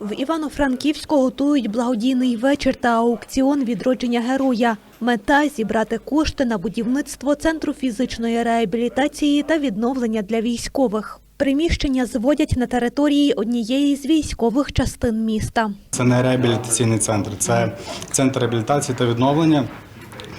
В Івано-Франківську готують благодійний вечір та аукціон відродження героя. Мета зібрати кошти на будівництво центру фізичної реабілітації та відновлення для військових. Приміщення зводять на території однієї з військових частин міста. Це не реабілітаційний центр, це центр реабілітації та відновлення,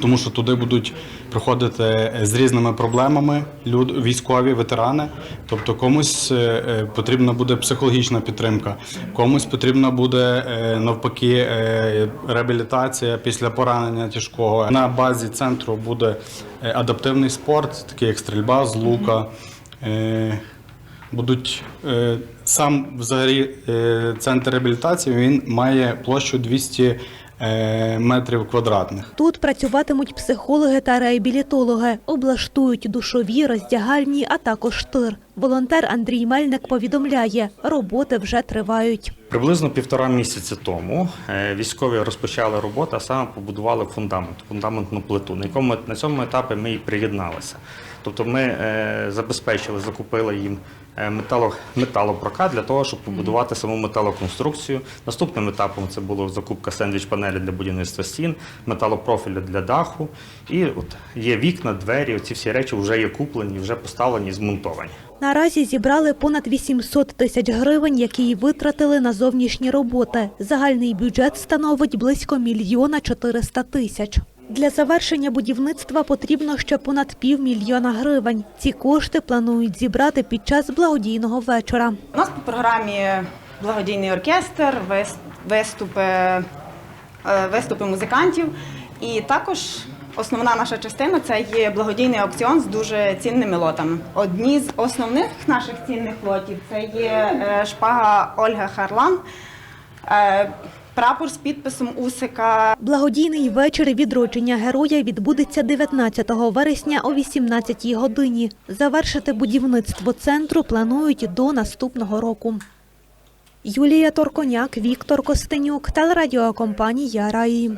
тому що туди будуть приходити з різними проблемами люд, військові, ветерани. Тобто комусь е, е, потрібна буде психологічна підтримка, комусь потрібна буде е, навпаки е, реабілітація після поранення тяжкого. На базі центру буде е, адаптивний спорт, такий як стрільба з лука. Е, будуть е, сам взагалі е, центр реабілітації він має площу 200 е, метрів квадратних. Тут працюватимуть психологи та реабілітологи, облаштують душові, роздягальні, а також тир. Волонтер Андрій Мельник повідомляє, роботи вже тривають. Приблизно півтора місяці тому е, військові розпочали роботу, а саме побудували фундамент, фундаментну плиту, на якому на цьому етапі ми і приєдналися. Тобто ми е, забезпечили, закупили їм е, метало, металопрокат для того, щоб побудувати саму металоконструкцію. Наступним етапом це було закупка сендвіч-панелі для будівництва стін, металопрофілю для даху. І от є вікна, двері. Ці всі речі вже є куплені, вже поставлені змонтовані. Наразі зібрали понад 800 тисяч гривень, які й витратили на зовнішні роботи. Загальний бюджет становить близько мільйона 400 тисяч. Для завершення будівництва потрібно ще понад півмільйона гривень. Ці кошти планують зібрати під час благодійного вечора. У нас по програмі благодійний оркестр, виступи, е, виступи музикантів. І також основна наша частина це є благодійний аукціон з дуже цінними лотами. Одні з основних наших цінних лотів це є е, шпага Ольга Харлан, е, прапор з підписом Усика, Благодійний вечір відродження героя відбудеться 19 вересня о 18 годині. Завершити будівництво центру планують до наступного року. Юлія Торконяк, Віктор Костенюк, телерадіокомпанія Раї.